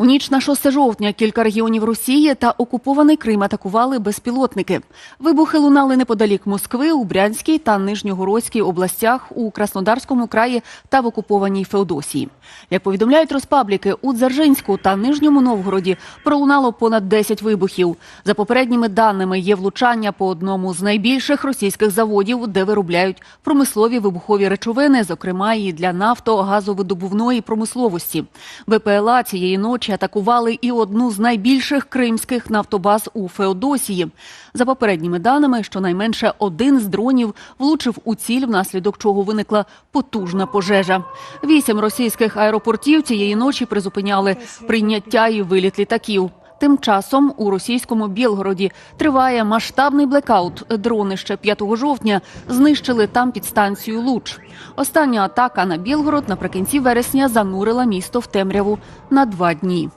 У ніч на 6 жовтня кілька регіонів Росії та окупований Крим атакували безпілотники. Вибухи лунали неподалік Москви, у Брянській та Нижньогородській областях, у Краснодарському краї та в окупованій Феодосії. Як повідомляють розпабліки, у Дзержинську та Нижньому Новгороді пролунало понад 10 вибухів. За попередніми даними, є влучання по одному з найбільших російських заводів, де виробляють промислові вибухові речовини, зокрема і для нафто, газовидобувної промисловості. БПЛА цієї ночі атакували і одну з найбільших кримських нафтобаз у Феодосії. За попередніми даними, щонайменше один з дронів влучив у ціль, внаслідок чого виникла потужна пожежа. Вісім російських аеропортів цієї ночі призупиняли прийняття і виліт літаків. Тим часом у російському Білгороді триває масштабний блекаут. Дрони ще 5 жовтня знищили там підстанцію Луч. Остання атака на Білгород наприкінці вересня занурила місто в темряву на два дні.